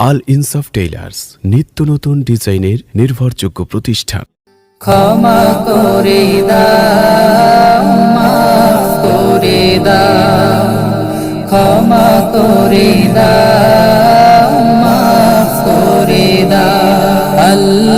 আল ইনসাফ টেইলার্স নিত্য নতুন ডিজাইনের নির্ভরযোগ্য প্রতিষ্ঠান। ক্ষমা করে করে ক্ষমা করে করে আল্লাহ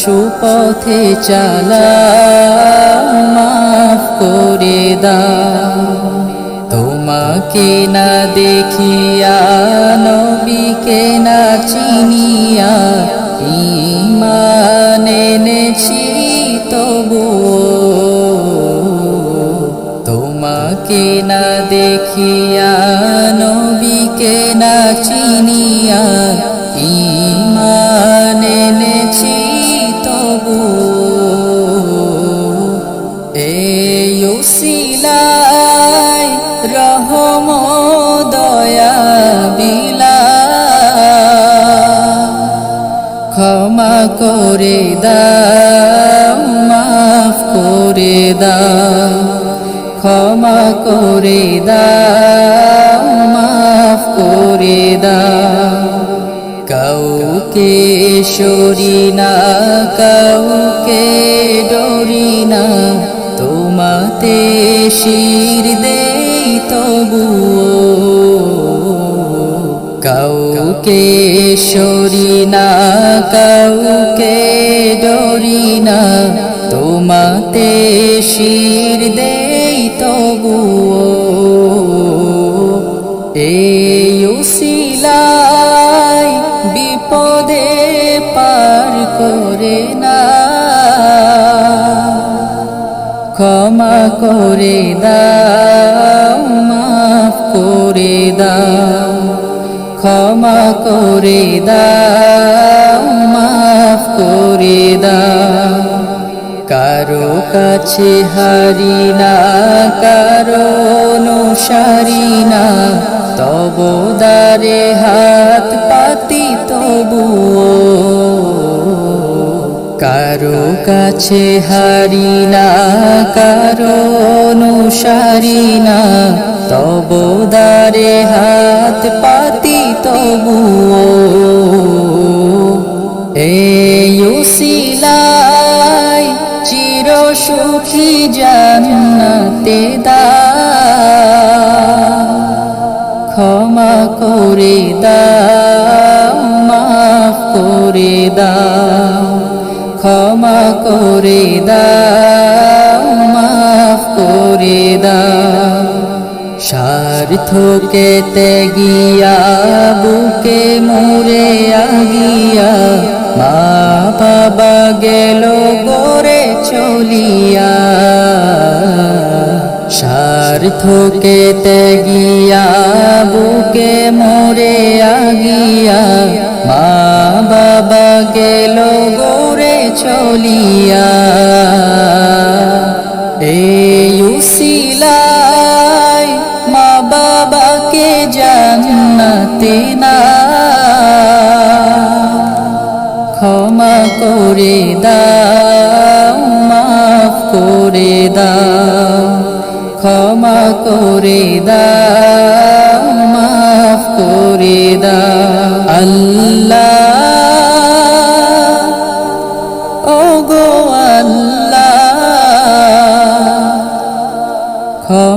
সুপথে চালা, মাফ করে দাও। তোমাকে না দেখিয়া নবীকে না চিনিয়া ইমান এনেছি, তবুও তোমাকে না দেখিয়া এই রহম দয়া বিলা ক্ষমা করে দাও, মাফ করে দাও। ক্ষমা করে দাও, মাফ করে দাও। কাউকে সরি না, কাউকে ডরি না। তোমাতে শির দেই তবুও। কাউকে সরি না, কাউকে ডরি না, তোমাতে শির দেই তবুও। এই উসিলায় বিপদে পার করে না করে দাও, মাফ করে দাও, ক্ষমা করে দাও, মাফ করে দাও। কারও কাছে হারি না, কারও অনুসারী না, তব দারে হাত পাতি তবুও। কারও কাছে হারি না, কারও অনুসারী না। তব দারে হাত পাতি, তবুও এই উসিলায় চির সুখী জান্নাতে দা। ক্ষমা করে দা মাফ করে দাও। ক্ষমা করে দাও, মাফ করে দাও। স্বার্থকে ত্যাগিয়া, বুকে মরে আগিয়া, মা বাবা গেল গোরে চলিয়া। স্বার্থকে ত্যাগিয়া, বুকে মরে আগিয়া চলিয়া। এই উসিলায় মা বাবাকে জান্নাতে না। ক্ষমা করে দাও, মাফ করে দাও। ক্ষমা করে দাও।